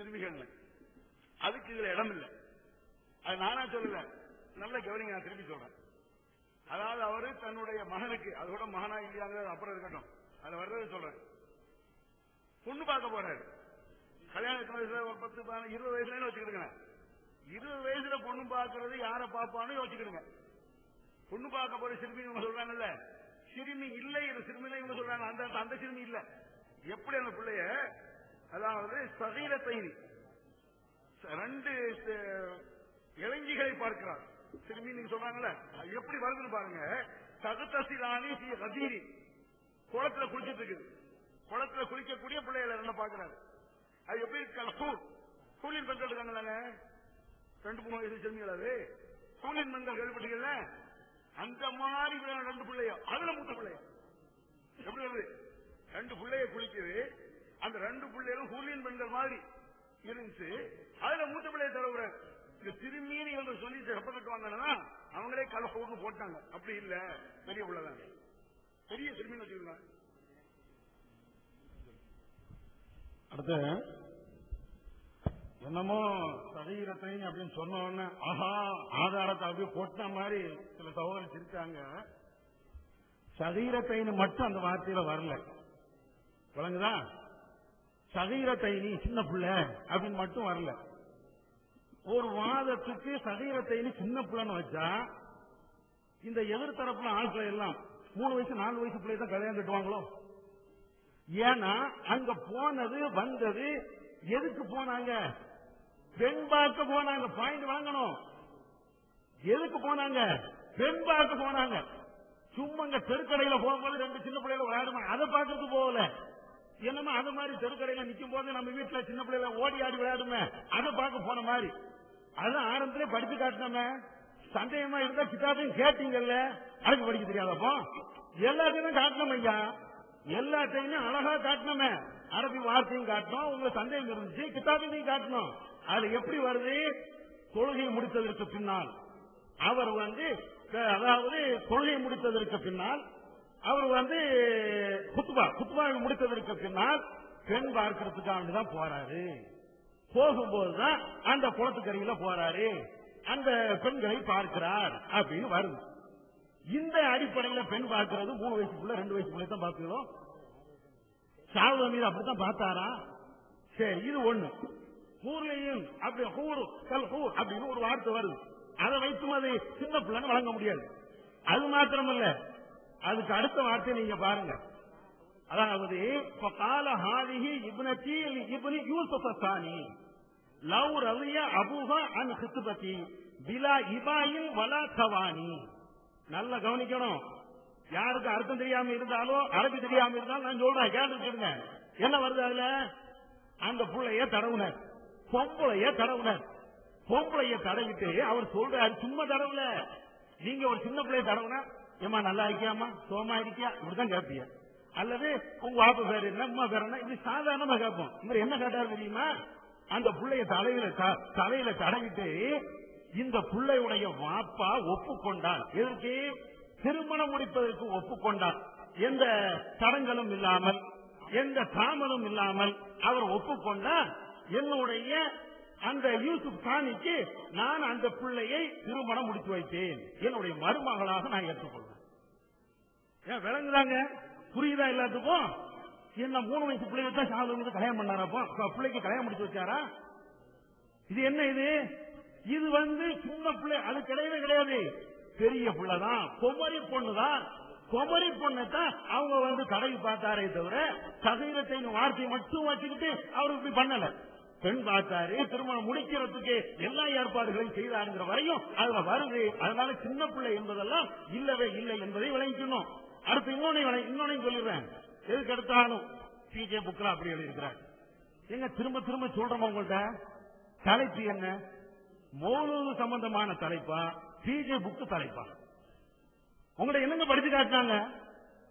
சிறுமிகள் அதுக்கு இதுல இடம் இல்லை அது நானா சொல்லல. நல்ல கவனிங்க நான் திருப்பி சொல்றேன். அதாவது அவரு தன்னுடைய மகனுக்கு அதோட மகனா இல்லையாங்கிறது அப்புறம் இருக்கட்டும். அது வர்றது சொல்றேன். பொண்ணு பார்க்க போறாரு. கல்யாணத்து வயசுல ஒரு பத்து இருபது வயசுல வச்சுக்கிடுங்க. இருபது வயசுல பொண்ணு பார்க்கறது யார பாப்பான்னு யோசிச்சுக்கிடுங்க. பொண்ணு பார்க்க போற சிறுமி இவங்க சொல்றாங்கல்ல? சிறுமி இல்லை இந்த சிறுமி இவங்க சொல்றாங்க. அந்த அந்த சிறுமி இல்ல. எப்படி அந்த பிள்ளைய அதாவது சகீர தைரி ரெண்டு இளைஞிகளை பார்க்கிறார். சிறுமி நீங்க சொல்றாங்கல்ல எப்படி வருதுன்னு பாருங்க. தகுத்தசிலானி சி கதீரி. குளத்துல குளிச்சிட்டு இருக்குது. குளத்துல குளிக்கக்கூடிய பிள்ளைகளை என்ன பாக்குறாரு அது எப்படி கூழ் கூலின் பெண்கள் இருக்காங்கல்ல ரெண்டு மூணு வயசு சிறுமிகள் அது. கூலின் பெண்கள் கேள்விப்பட்டீங்கல்ல அந்த மாதிரி ரெண்டு பிள்ளைய அதுல மூத்த பிள்ளைய எப்படி வருது? பிள்ளைகள் ஹூலியன் பெண்கள் மாதிரி இருந்துச்சு அதுல மூத்த பிள்ளைய தரவுறாரு. இந்த திரும்பின்னு இவங்க சொல்லி செப்ப கட்டுவாங்கன்னா அவங்களே கலப்பூர்னு போட்டாங்க. அப்படி இல்ல. பெரிய பிள்ளைதான் பெரிய திருமீன் வச்சிருந்தாங்க அடுத்து என்னமோ சரீரத்தை அப்படின்னு சொன்ன உடனே ஆஹா ஆதாரத்தை அப்படியே போட்ட மாதிரி சில சகோதரி சிரிச்சாங்க. சரீரத்தைன்னு மட்டும் அந்த வார்த்தையில வரல. விளங்குதான் சரீரத்தை நீ சின்ன பிள்ளை அப்படின்னு மட்டும் வரல. ஒரு வாதத்துக்கு சரீரத்தை சின்ன பிள்ளைன்னு வச்சா இந்த எதிர்த்தரப்புல ஆட்கள் எல்லாம் மூணு வயசு நாலு வயசு பிள்ளை தான் கல்யாணம் கட்டுவாங்களோ? ஏன்னா அங்க போனது வந்தது எதுக்கு போனாங்க? பெண் பார்க்க போனாங்க பாயிண்ட் வாங்கணும். எதுக்கு போனாங்க? பெண் பார்க்க போனாங்க. சும்மா அங்க தெருக்கடையில போகும்போது ரெண்டு சின்ன பிள்ளைகளை விளையாடுமா? அதை பார்க்கறதுக்கு போகல. என்னமா அது மாதிரி தெருக்கடையில நிக்கும் போது நம்ம வீட்டுல சின்ன பிள்ளைல ஓடி ஆடி விளையாடுமே அதை பார்க்க போன மாதிரி. அது ஆரம்பத்திலே படிச்சு காட்டினோமே. சந்தேகமா இருந்தா கிட்டாபையும் கேட்டீங்கல்ல? அதுக்கு படிக்க தெரியாதப்போ எல்லாத்தையும் காட்டணும் ஐயா. எல்லாத்தையுமே அழகா காட்டணுமே அரபி வார்த்தையும் காட்டணும் உங்களுக்கு சந்தேகம் இருந்துச்சு கிட்டாபையும் காட்டணும் அது எப்படி வருது? தொழுகை முடித்ததற்கு பின்னால். அவர் வந்து அதாவது தொழுகை முடித்ததற்கு பின்னால் அவர் வந்து குத்துபா குத்துபா முடித்ததற்கு பின்னால் பெண் பார்க்கறதுக்காக தான் போறாரு. போகும்போதுதான் அந்த குளத்துக்கரையில போறாரு. அந்த பெண்களை பார்க்கிறார் அப்படின்னு வருது. இந்த அடிப்படையில பெண் பார்க்கிறது மூணு வயசுக்குள்ள ரெண்டு வயசுக்குள்ள தான் பார்க்கிறோம். சாவு மீது அப்படித்தான் பார்த்தாரா? சரி இது ஒண்ணு. ஊர்லயும் அப்படி ஹூர் கல் ஹூர் அப்படின்னு ஒரு வார்த்தை வருது. அதை வைத்தும் அது சின்ன பிள்ளைன்னு வழங்க முடியாது. அது மாத்திரமல்ல அதுக்கு அடுத்த வார்த்தை நீங்க பாருங்க. அதாவது கால ஹாதிஹி இப்னதி இப்னி யூசுஃப் சானி லவ் ரவிய அபூஹா அன் ஹித்பதி பிலா இபாயின் வலா தவானி. நல்லா கவனிக்கணும். யாருக்கு அர்த்தம் தெரியாம இருந்தாலும் அரபி தெரியாம இருந்தாலும் நான் சொல்றேன் கேட்டுக்கிடுங்க என்ன வருது அதுல? அந்த பிள்ளைய தடவுனர் பொம்பளைய தடவுனர் பொம்பளைய தடவிட்டு அவர் சொல்றாரு சும்மா தடவுல. நீங்க ஒரு சின்ன பிள்ளைய தடவுனா ஏமா நல்லா இருக்கியாமா சோமா இருக்கியா? இப்படிதான் கேட்பியா. அல்லது உங்க வாப்பு பேர் என்ன அம்மா பேர் என்ன? இப்படி சாதாரணமா கேட்போம். இவர் என்ன கேட்டாரு தெரியுமா? அந்த பிள்ளைய தலையில தலையில தடவிட்டு இந்த பிள்ளையுடைய வாப்பா ஒப்புக்கொண்டார் எதற்கு? திருமணம் முடிப்பதற்கு ஒப்புக்கொண்டார் எந்த தடங்களும் இல்லாமல் எந்த தாமதம் இல்லாமல் அவர் ஒப்புக்கொண்டார் என்னுடைய அந்த யூசுப் காணிக்கு நான் அந்த பிள்ளையை திருமணம் முடித்து வைத்தேன். என்னுடைய மருமகளாக நான் ஏற்றுக்கொள்வேன். ஏன் விளங்குதாங்க புரியுதா எல்லாத்துக்கும்? என்ன மூணு வயசு பிள்ளைங்க தான் சாதம் வந்து கல்யாணம் பண்ணாரப்போ? பிள்ளைக்கு கல்யாணம் முடிச்சு வச்சாரா? இது என்ன இது? இது வந்து சின்ன பிள்ளை அது கிடையவே கிடையாது. பெரிய பிள்ளைதான். குமரி பொண்ணுதான் குமரி பொண்ணை தான் அவங்க வந்து தடவி பார்த்தாரே தவிர சதவீதத்தை வார்த்தையை மட்டும் வச்சுக்கிட்டு அவர் இப்படி பண்ணல. பெண் பார்த்தாரு திருமணம் முடிக்கிறதுக்கு எல்லா ஏற்பாடுகளையும் செய்தாருங்கிற வரையும் அதுல வருது. அதனால சின்ன பிள்ளை என்பதெல்லாம் இல்லவே இல்லை என்பதை விளங்கிக்கணும். அடுத்து இன்னொன்னு விளை- இன்னொன்னையும் சொல்லிடுறேன். எதுக்கு எடுத்தாலும் பிஜே புக்ல அப்படி எழுதியிருக்கிறார். எங்க திரும்ப திரும்ப சொல்றோம் உங்கள்ட்ட? தலைப்பு என்ன? மௌனூது சம்பந்தமான தலைப்பா? PJ book தலைப்பா? உங்களை என்னங்க படிச்சு காட்டினாங்க?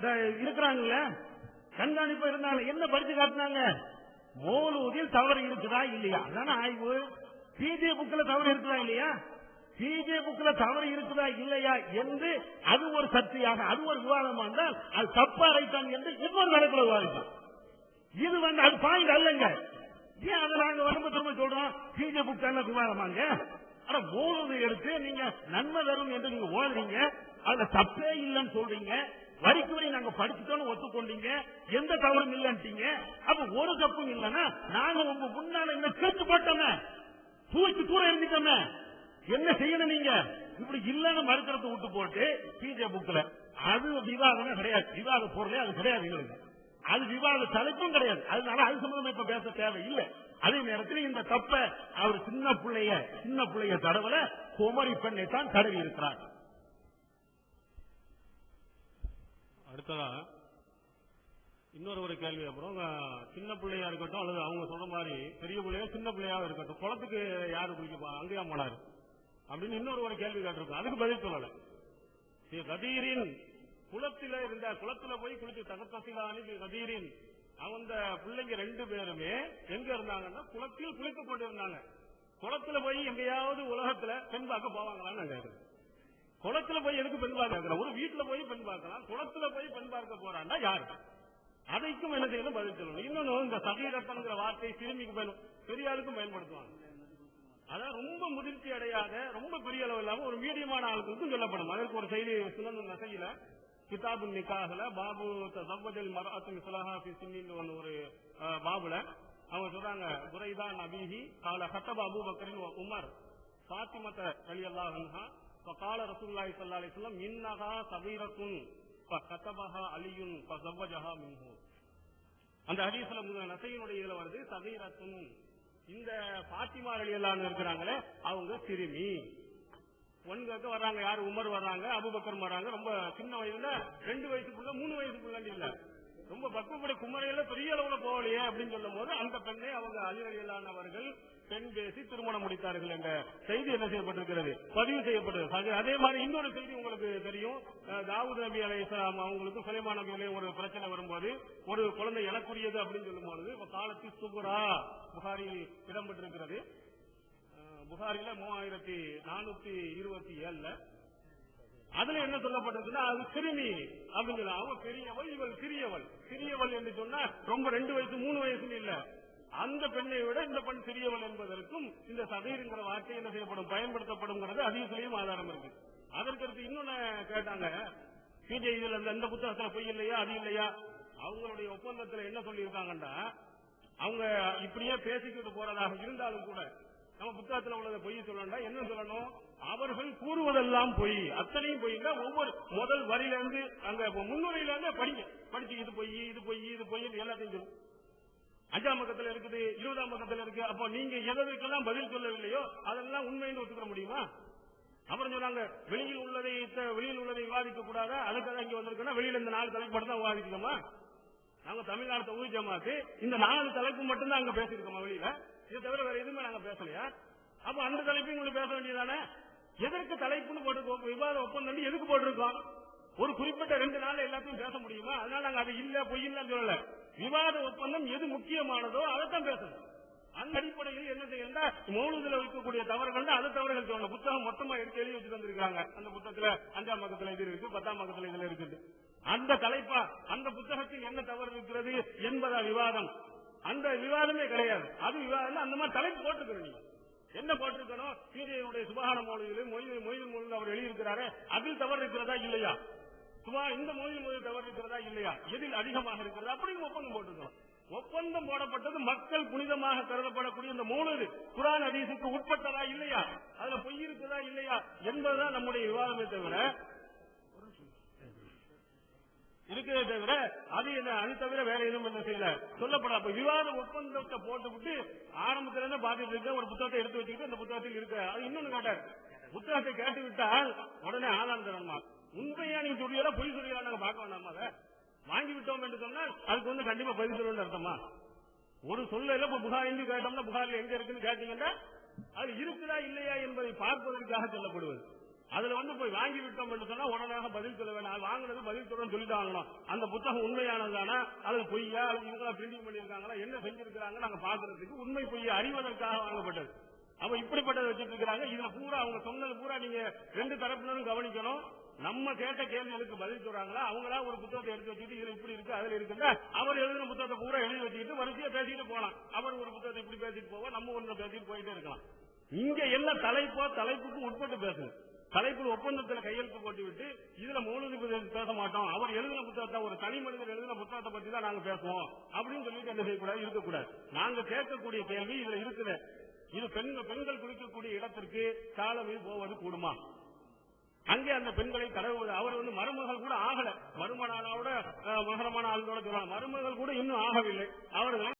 இருக்கிறாங்கல்ல? கண்காணிப்பு இருந்தாங்க என்ன படிச்சு காட்டினாங்க? மௌலூதில் தவறு இருக்குதா இல்லையா? அதான ஆய்வு. பிஜே புக்ல தவறு இருக்குதா இல்லையா? பிஜே புக்ல தவறு இருக்குதா இல்லையா என்று அது ஒரு சர்ச்சையாக அது ஒரு விவாதமா இருந்தால் அது தப்பா ரைட்டான் என்று இன்னொரு நடக்கிற விவாதிக்கும் இது வந்து அது பாயிண்ட் அல்லங்க. ஏன் அதை நாங்க வரும்ப திரும்ப சொல்றோம்? பிஜே புக் தானே விவாதமாங்க? ஆனா மூணு எடுத்து நீங்க நன்மை தரும் என்று நீங்க ஓடுறீங்க அதுல தப்பே இல்லைன்னு சொல்றீங்க. வரிக்கு வரை நாங்க படிச்சுட்டோம்னு ஒத்துக்கொண்டீங்க. எந்த தவறும் இல்லைன்ட்டீங்க. அப்ப ஒரு தப்பும் இல்லைன்னா நாங்க உங்க முன்னால என்ன சேர்த்து போட்டோமே தூக்கி தூரம் இருந்துட்டோமே என்ன செய்யணும் நீங்க? இப்படி இல்லன்னு மறுக்கிறத விட்டு போட்டு பிஜே புக்ல அது விவாதமே கிடையாது. விவாத பொருளே அது கிடையாது எங்களுக்கு அது விவாத தலைப்பும் கிடையாது. அதனால அது சம்பந்தமா இப்ப பேச தேவையில்லை. அதே நேரத்தில் இந்த தப்ப அவர் சின்ன பிள்ளைய சின்ன பிள்ளைய தடவல குமரி பெண்ணை தான் தடவி இருக்கிறார். அடுத்ததா? இன்னொரு ஒரு கேள்வி அப்புறம் சின்ன பிள்ளையா இருக்கட்டும் அல்லது அவங்க சொன்ன மாதிரி பெரிய பிள்ளையா சின்ன பிள்ளையா இருக்கட்டும் குளத்துக்கு யாரு குளிக்கப்பா அங்கேயா போனாரு? அப்படின்னு இன்னொரு ஒரு கேள்வி கேட்டிருக்கோம் அதுக்கு பதில் சொல்லல. கதீரின் குளத்தில இருந்த குளத்துல போய் குளிச்சு தகத்தசிலானி கதீரின் அந்த பிள்ளைங்க ரெண்டு பேருமே எங்க இருந்தாங்கன்னா குளத்தில் குளித்துக் கொண்டிருந்தாங்க குளத்துல போய் எங்கேயாவது உலகத்துல பெண் பார்க்க போவாங்களான்னு நான் குளத்துல போய் எதுக்கு பெண் பார்க்க ஒரு வீட்டுல போய் பெண் பார்க்கலாம். குளத்துல போய் பெண் பார்க்க போறான்னா யாரு? அதைக்கும் என்ன செய்யணும்? பதில் சொல்லணும். இன்னொன்னு இந்த சகீரத்தன்கிற வார்த்தை சிறுமிக்கு பயன் பெரிய ஆளுக்கும் பயன்படுத்துவாங்க. அதான் ரொம்ப முதிர்ச்சி அடையாத ரொம்ப பெரிய அளவு இல்லாம ஒரு மீடியமான ஆளுக்கும் சொல்லப்படும். அதற்கு ஒரு செய்தி சுனன் நசையில கிதாபு நிக்காகல பாபு தவதில் மராத்து மிஸ்லாஹா சின்னின்னு ஒன்று ஒரு பாபுல. அவங்க சொல்றாங்க குரைதா நபீஹி கால ஹத்தப அபு பக்கரின் உமர். பாத்திமத்த அலி அல்லாஹா கால ரசூல்லாய் சல்லா அலிஸ்லாம் இன்னகா சபீரத்துன் கத்தபஹா அலியுன் சவ்வஜஹா மின்ஹூ. அந்த ஹரீஸ்ல நசையினுடைய இதுல வருது சபீரத்துன் இந்த பாத்திமா ரலியல்லாஹு இருக்கிறாங்களே அவங்க சிறுமி. ஒன்றுக்கு வர்றாங்க யாரு? உமர் வர்றாங்க அபுபக்கர் வர்றாங்க. ரொம்ப சின்ன வயசுல ரெண்டு வயசுக்குள்ள மூணு வயசுக்குள்ள இல்ல. ரொம்ப பக்குவப்படி குமரையில பெரிய அளவுல போகலையே அப்படின்னு சொல்லும் போது அந்த பெண்ணை அவங்க அலிரலியலானவர்கள் பெண் பேசி திருமணம் முடித்தார்கள் என்ற செய்தி என்ன செய்யப்பட்டிருக்கிறது? பதிவு செய்யப்பட்டது அது- அதே மாதிரி இன்னொரு செய்தி உங்களுக்கு தெரியும். அஹ், தாவூத் நபி அலை அவங்களுக்கு சுலைமான் நபி ஒரு பிரச்சனை வரும்போது ஒரு குழந்தை எனக்குரியது அப்படின்னு சொல்லும்போது இப்ப காலத்தில் சுகுரா புகாரில் இடம்பெற்றிருக்கிறது. புகாரில மூவாயிரத்தி நானூத்தி இருபத்தி ஏழுல அதுல என்ன சொல்லப்பட்டிருக்குன்னா அது கிருமி அப்படின்னு அவன் பெரியவள் இவள் சிறியவள். சிறியவள் என்று சொன்னா ரொம்ப ரெண்டு வயசு மூணு வயசுன்னு இல்ல. அந்த பெண்ணை விட இந்த பெண் சிறியவள் என்பதற்கும் இந்த சதீருங்கிற வார்த்தை என்ன செய்யப்படும்? பயன்படுத்தப்படும்ங்கிறது அதிகத்திலையும் ஆதாரம் இருக்கு. அதற்கடுத்து இன்னொன்னு கேட்டாங்க. பிஜே இதுல இந்த- இந்த புத்தகத்துல பொய் இல்லையா? அது இல்லையா? அவங்களுடைய ஒப்பந்தத்துல என்ன சொல்லியிருக்காங்கன்னா அவங்க இப்படியே பேசிக்கிட்டு போறதாக இருந்தாலும் கூட நம்ம புத்தகத்துல உள்ளதை பொய் சொல்லணும்னா என்ன சொல்லணும்? அவர்கள் கூறுவதெல்லாம் பொய். அத்தனையும் பொய்னா ஒவ்வொரு முதல் வரியில இருந்து அங்க முன்னுரையில இருந்து படிங்க. படிச்சு இது பொய் இது பொய் இது பொய் எல்லாத்தையும் சொல்லும் அஞ்சாம் பக்கத்துல இருக்குது இருபதாம் பக்கத்துல இருக்கு. அப்போ நீங்க எதற்கெல்லாம் பதில் சொல்லவில்லையோ அதெல்லாம் உண்மைன்னு ஒத்துக்க முடியுமா? அப்புறம் சொன்னாங்க வெளியில் உள்ளதை வெளியில் உள்ளதை விவாதிக்க கூடாதா? அதுக்காக இங்க வந்திருக்கோம்னா வெளியில இந்த நாலு தலைப்பு மட்டும் தான் விவாதிக்கணுமா? நாங்க தமிழ்நாடு தொகுதி ஜமாத்து இந்த நாலு தலைப்பு மட்டும்தான் அங்க பேசிருக்கோமா வெளியில? இது தவிர வேற எதுவுமே நாங்க பேசலையா? அப்ப அந்த தலைப்பையும் உங்களுக்கு பேச வேண்டியதானே? எதற்கு தலைப்புன்னு போட்டு விவாத ஒப்பந்தம் எதுக்கு போட்டிருக்கோம்? ஒரு குறிப்பிட்ட ரெண்டு நாள் எல்லாத்தையும் பேச முடியுமா? அதனால நாங்க அது இல்ல பொய் இல்லன்னு சொல்லல. விவாத ஒப்பந்தம் எது முக்கியமானதோ அதைத்தான் பேசணும். அந்த அடிப்படையில் என்ன செய்யணும் மௌனத்துல வைக்கக்கூடிய தவறுகள் அது தவறுகள் சொல்லணும். புத்தகம் மொத்தமா எடுத்து எழுதி வச்சு தந்திருக்காங்க அந்த புத்தகத்துல அஞ்சாம் பக்கத்துல இது இருக்கு பத்தாம் பக்கத்துல இதுல இருக்குது அந்த தலைப்பா அந்த புத்தகத்தில் என்ன தவறு இருக்கிறது என்பதா விவாதம். அந்த விவாதமே கிடையாது. அது விவாதம் அந்த மாதிரி தலைப்பு போட்டுக்கணும் நீங்க. என்ன போட்டிருக்கணும்? சீதையனுடைய சுபகான மொழியிலும் மொழி மொழி மொழியில் அவர் எழுதியிருக்கிறாரு அதில் தவறு இருக்கிறதா இல்லையா? சுபா இந்த மொழி மொழி தவறு இருக்கிறதா இல்லையா? எதில் அதிகமாக இருக்கிறதா? அப்படின்னு ஒப்பந்தம் போட்டிருக்கணும். ஒப்பந்தம் போடப்பட்டது மக்கள் புனிதமாக கருதப்படக்கூடிய இந்த மூணு குரான் அதிசுக்கு உட்பட்டதா இல்லையா? அதுல பொய் இருக்கிறதா இல்லையா? என்பதுதான் நம்முடைய விவாதமே தவிர இருக்கிறத தவிர அது என்ன அது தவிர வேற எதுவும் என்ன செய்யல. சொல்லப்பட அப்ப விவாத ஒப்பந்தத்தை போட்டுவிட்டு ஆரம்பத்துல இருந்து பாத்துட்டு இருக்க ஒரு புத்தகத்தை எடுத்து வச்சுக்கிட்டு அந்த புத்தகத்தில் இருக்க. அது இன்னொன்னு காட்டாரு. புத்தகத்தை கேட்டு விட்டால் உடனே ஆதாரம் தரணுமா? உண்மையா நீங்க சொல்லியெல்லாம் பொய் சொல்லியெல்லாம் நாங்க பார்க்க வேண்டாமா அதை? வாங்கி விட்டோம் என்று சொன்னால் அதுக்கு வந்து கண்டிப்பா பதில் சொல்லணும்னு அர்த்தமா? ஒரு சொல்லல இப்ப புகார் கேட்டோம்னா புகார்ல எங்க இருக்குன்னு கேட்டீங்கன்னா அது இருக்குதா இல்லையா என்பதை பார்ப்பதற்காக சொல்லப்படுவது. அதுல வந்து போய் வாங்கி விட்டோம் என்று சொன்னா உடனாக பதில் சொல்ல வேண்டாம். அது வாங்கினது பதில் சொல்லணும்னு சொல்லிட்டாங்களோ அந்த புத்தகம் உண்மையானதானா அது பொய்யா? இவங்களா பிரிண்டிங் பண்ணிருக்காங்களா என்ன செஞ்சிருக்காங்க நாங்க பாக்குறதுக்கு உண்மை பொய்யா அறிவதற்காக வாங்கப்பட்டது. அப்ப இப்படிப்பட்டதை வச்சுட்டு இருக்கிறாங்க. இதுல பூரா அவங்க சொன்னது பூரா நீங்க ரெண்டு தரப்பினரும் கவனிக்கணும். நம்ம கேட்ட கேள்விகளுக்கு பதில் சொல்றாங்களா? அவங்களா ஒரு புத்தகத்தை எடுத்து வச்சுட்டு இதுல இப்படி இருக்கு அதுல இருக்குன்னா அவர் எழுதின புத்தகத்தை பூரா எழுதி வச்சுட்டு வரிசையா பேசிட்டு போகலாம். அவர் ஒரு புத்தகத்தை இப்படி பேசிட்டு போவோம் நம்ம ஒன்று பேசிட்டு போயிட்டே இருக்கலாம். இங்க என்ன தலைப்போ தலைப்புக்கு உட்பட்டு பேசுது. தலைப்பு ஒப்பந்தத்தில் கையெழுத்து போட்டுவிட்டு இதுல மௌலவி பத்தி பேச மாட்டோம். அவர் எழுதின புத்தகத்தை ஒரு தனி மனிதர் எழுதின புத்தகத்தை பத்தி தான் நாங்க பேசுவோம். அப்படின்னு சொல்லிட்டு என்ன செய்யக்கூடாது? இருக்கக்கூடாது. நாங்க கேட்கக்கூடிய கேள்வி இதுல இருக்குது. இது பெண்கள் பெண்கள் குளிக்கக்கூடிய இடத்திற்கு காலமே போவது கூடுமா? அங்கே அந்த பெண்களை கடவுள் அவர் வந்து மருமகள் கூட ஆகல. மருமனானோட மகரமான ஆளுநரோட சொல்றாங்க மருமகள் கூட இன்னும் ஆகவில்லை. அவர்கள்